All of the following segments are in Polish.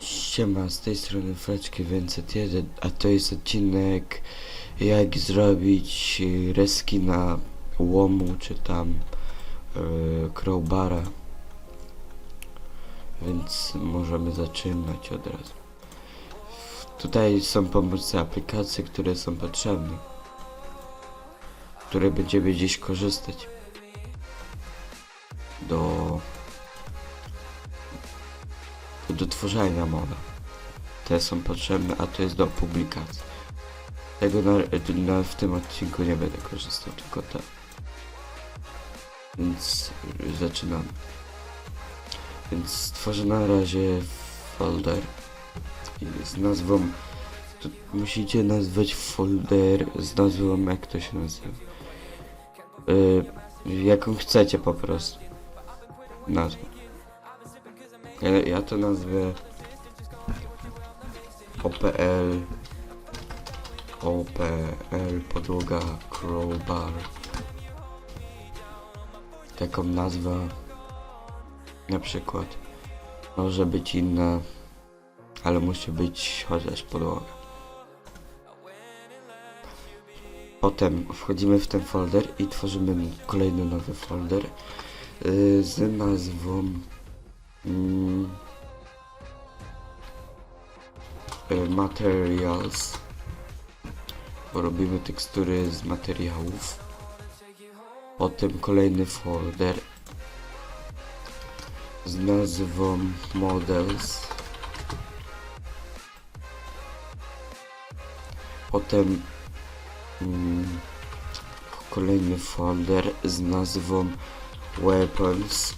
Siema, z tej strony Freczki 501, a to jest odcinek jak zrobić y, reskina łomu czy tam yy, crowbara. Więc możemy zaczynać od razu. Tutaj są pomocne aplikacje, które są potrzebne. Które będziemy dziś korzystać. Do do tworzenia moda. Te są potrzebne, a to jest do publikacji. Tego na, na, w tym odcinku nie będę korzystał, tylko te. Więc zaczynamy. Więc stworzę na razie folder z nazwą to musicie nazwać folder z nazwą jak to się nazywa. Y, jaką chcecie po prostu. Nazwę. Ja, ja to nazwę OPL OPL podłoga crowbar taką nazwę na przykład może być inna ale musi być chociaż podłoga potem wchodzimy w ten folder i tworzymy kolejny nowy folder yy, z nazwą Mm. E, Materials. Bo robimy tekstury z materiałów. Potem kolejny folder z nazwą Models. Potem mm, kolejny folder z nazwą Weapons.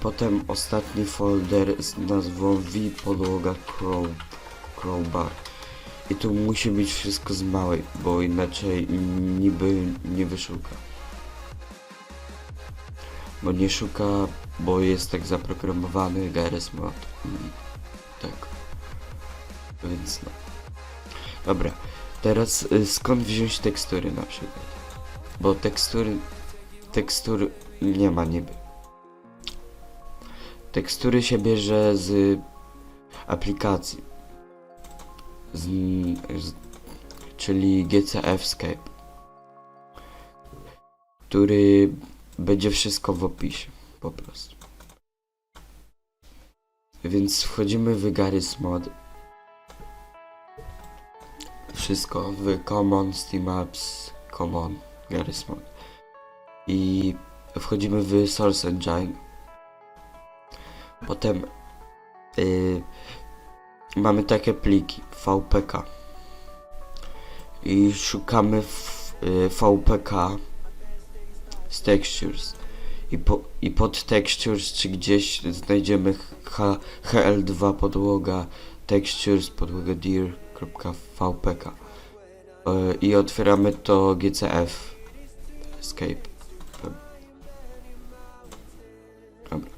Potem ostatni folder z nazwą V podłoga crow, crowbar. I tu musi być wszystko z małej, bo inaczej niby nie wyszuka. Bo nie szuka, bo jest tak zaprogramowany GRS mod. Tak. Więc no. Dobra. Teraz y, skąd wziąć tekstury na przykład? Bo tekstury... Tekstury nie ma niby. Tekstury się bierze z aplikacji. Z, z, czyli GCFscape. Który będzie wszystko w opisie. Po prostu. Więc wchodzimy w Garry's Mod. Wszystko w Common, Steam Apps, Common, Garry's Mod. I wchodzimy w Source Engine. Potem yy, mamy takie pliki VPK i szukamy w, yy, VPK z textures i, po, i pod textures czy gdzieś znajdziemy H, HL2 podłoga textures podłoga dir.vpk yy, i otwieramy to GCF escape Dobra.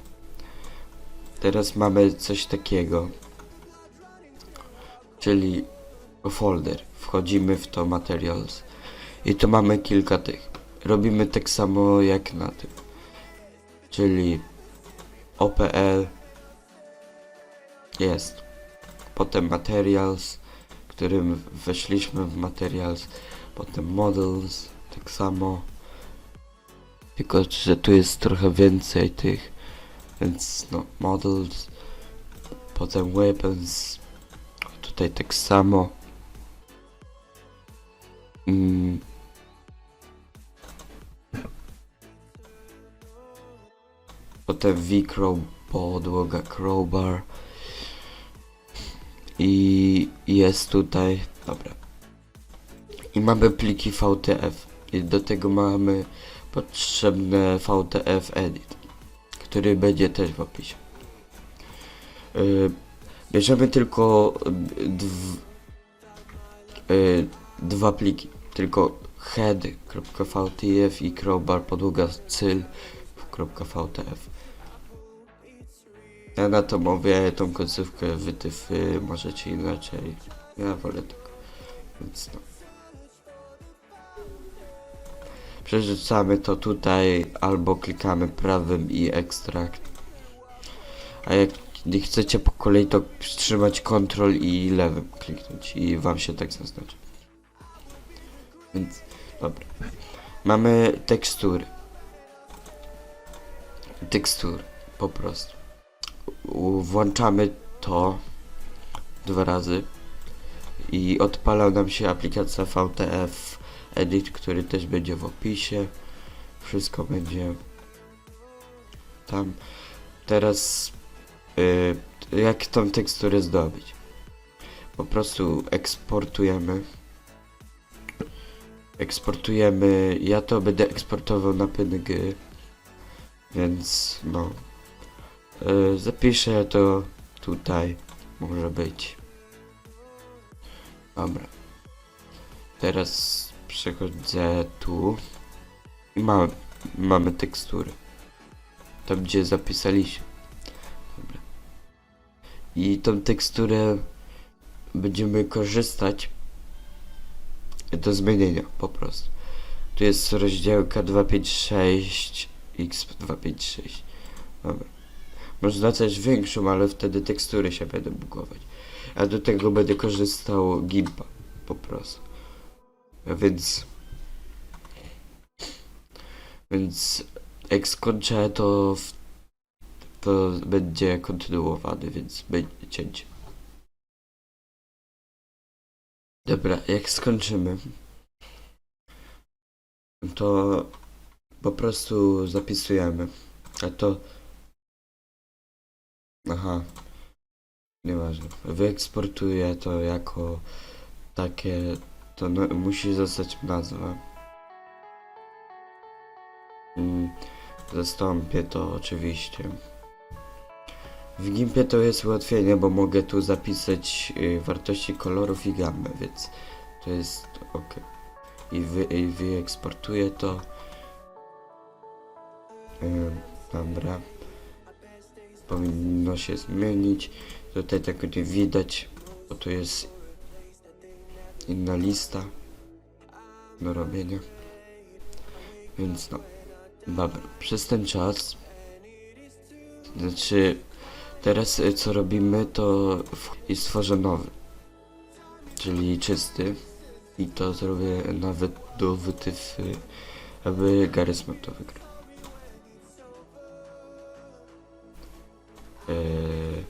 Teraz mamy coś takiego. Czyli folder. Wchodzimy w to materials. I tu mamy kilka tych. Robimy tak samo jak na tym. Czyli OPL jest. Potem materials, którym weszliśmy w materials. Potem models, tak samo. Tylko, że tu jest trochę więcej tych więc no, models, potem weapons, tutaj tak samo. Mm. Potem V-Crow, podłoga crowbar. I jest tutaj, dobra. I mamy pliki VTF. I do tego mamy potrzebne VTF edit który będzie też w opisie. Yy, bierzemy tylko yy, dwa pliki, tylko head.vtf i crowbar podługa cyl.vtf. Ja na to mówię, tą końcówkę wytyfy możecie inaczej. Ja wolę tak. Więc no. Przerzucamy to tutaj, albo klikamy prawym i ekstrakt. A jak nie chcecie po kolei, to wstrzymać Ctrl i lewym kliknąć i wam się tak zaznaczy. Więc, dobra. Mamy tekstury. Tekstury, po prostu. Włączamy to dwa razy i odpala nam się aplikacja VTF Edit, który też będzie w opisie. Wszystko będzie tam. Teraz y, jak tą teksturę zdobyć? Po prostu eksportujemy. Eksportujemy. Ja to będę eksportował na PNG. Więc no. Y, zapiszę to tutaj. Może być. Dobra. Teraz przechodzę tu. I mamy, mamy tekstury. Tam gdzie zapisaliśmy. Dobra. I tą teksturę będziemy korzystać do zmienienia po prostu. Tu jest rozdziałka 256 x256. Dobra. Można też większą, ale wtedy tekstury się będą bugować. A do tego będę korzystał gimpa po prostu. Więc więc jak skończę to to będzie kontynuowany, więc będzie cięcie. Dobra, jak skończymy to po prostu zapisujemy. A to Aha. Nieważne. Wyeksportuję to jako takie. To no, musi zostać nazwa. Mm, zastąpię to oczywiście. W Gimpie to jest ułatwienie, bo mogę tu zapisać y, wartości kolorów i gamę, więc to jest ok. I, wy, i wyeksportuję to. Ym, dobra powinno się zmienić. Tutaj tego nie widać, bo tu jest inna lista do robienia. Więc no, dobra, przez ten czas, znaczy teraz y, co robimy to stworzę nowy, czyli czysty i to zrobię nawet do wytyfy, aby Garysman to wygrał. Eee,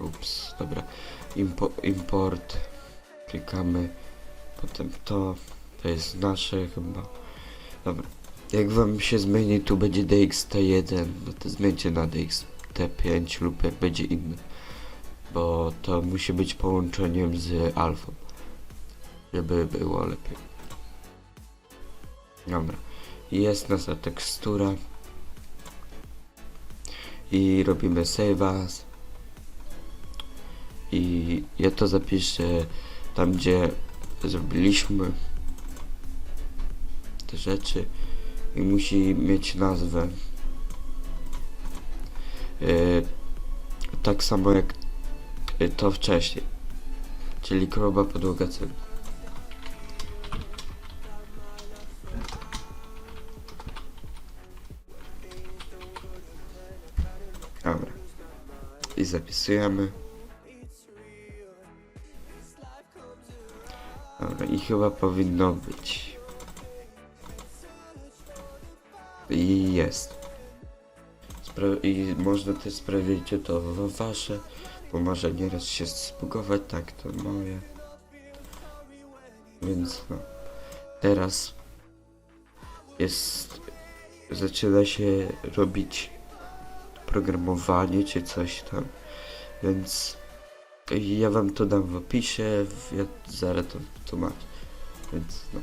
ups, dobra. Impo, import. Klikamy. Potem to. To jest nasze chyba. Dobra. Jak wam się zmieni, tu będzie DXT1, no to zmieńcie na DXT5 lub jak będzie inny. Bo to musi być połączeniem z alfą. Żeby było lepiej. Dobra. Jest nasza tekstura i robimy save as. I ja to zapiszę tam gdzie zrobiliśmy te rzeczy i musi mieć nazwę. E, tak samo jak to wcześniej czyli kroba podłoga celu I zapisujemy. Dobra, i chyba powinno być. I jest. Spra- I można też sprawdzić, to wasze, bo może nieraz się spugować, tak, to moje. Więc no. Teraz jest. Zaczyna się robić programowanie czy coś tam. Więc ja wam to dam w opisie, ja zaraz to tłumaczę. Więc no.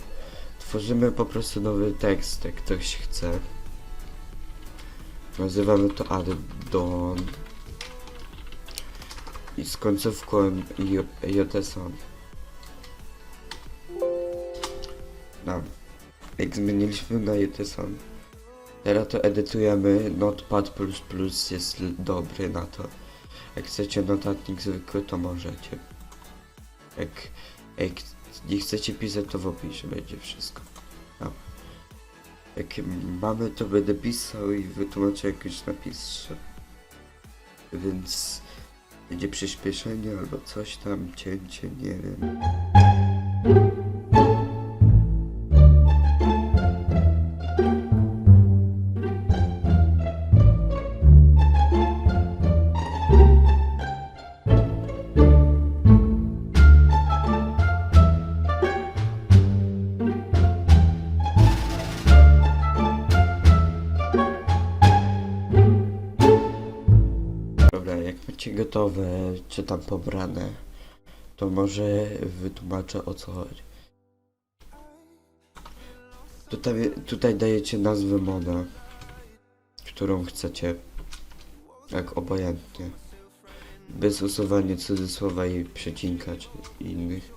Tworzymy po prostu nowy tekst, jak ktoś chce. Nazywamy to addon. I z końcówką JSON. No. Jak zmieniliśmy na JSON, Teraz to edytujemy, Notepad++ jest dobry na to. Jak chcecie notatnik zwykły, to możecie. Jak, jak nie chcecie pisać, to w opisie będzie wszystko. Jak mamy, to będę pisał i wytłumaczę jak już napiszę. Więc będzie przyspieszenie albo coś tam, cięcie, nie wiem. Gotowe, czy tam pobrane, to może wytłumaczę o co chodzi. Tutaj, tutaj dajecie nazwę moda, którą chcecie, jak obojętnie. Bez usuwania cudzysłowa i przecinka czy innych.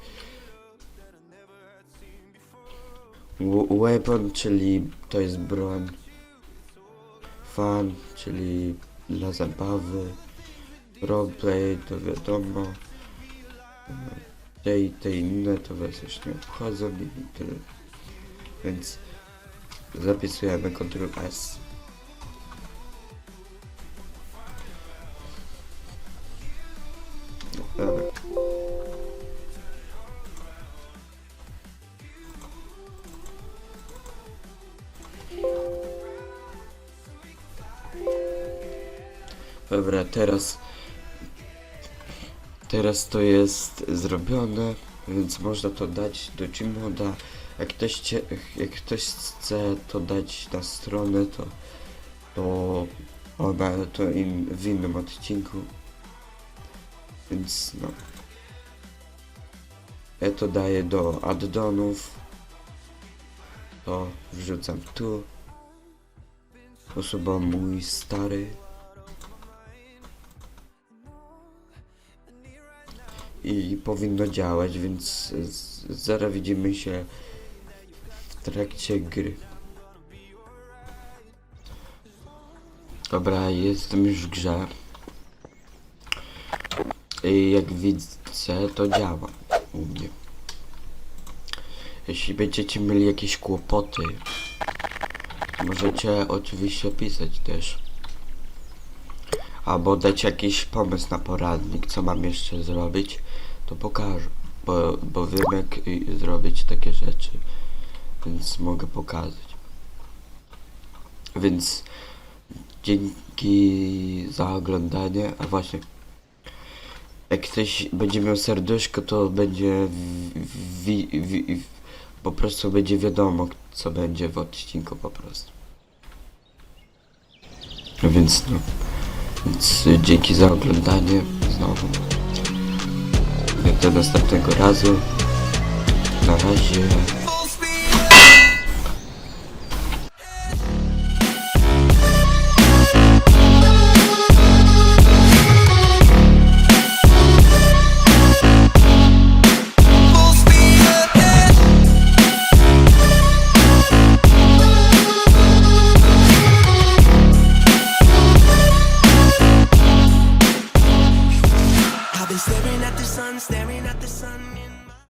Weapon, czyli to jest broń. Fan, czyli dla zabawy. Roleplay, to wiadomo. Te i te inne to was już nie obchodzą i tyle. Więc zapisujemy Ctrl S. Dobra, teraz Teraz to jest zrobione, więc można to dać do Gmoda. Jak ktoś, jak ktoś chce to dać na stronę, to, to ona to in, w innym odcinku. Więc no. Ja to daję do addonów. To wrzucam tu. Osoba mój stary. I powinno działać, więc zaraz widzimy się w trakcie gry. Dobra, jestem już w grze. I jak widzę, to działa u mnie. Jeśli będziecie mieli jakieś kłopoty, możecie oczywiście pisać też. Albo dać jakiś pomysł na poradnik, co mam jeszcze zrobić, to pokażę. Bo, bo wiem jak zrobić takie rzeczy, więc mogę pokazać. Więc dzięki za oglądanie, a właśnie jak ktoś będzie miał serduszko, to będzie po prostu będzie wiadomo, co będzie w odcinku po prostu. No więc no. Więc dzięki za oglądanie znowu. Do następnego razu. Na razie.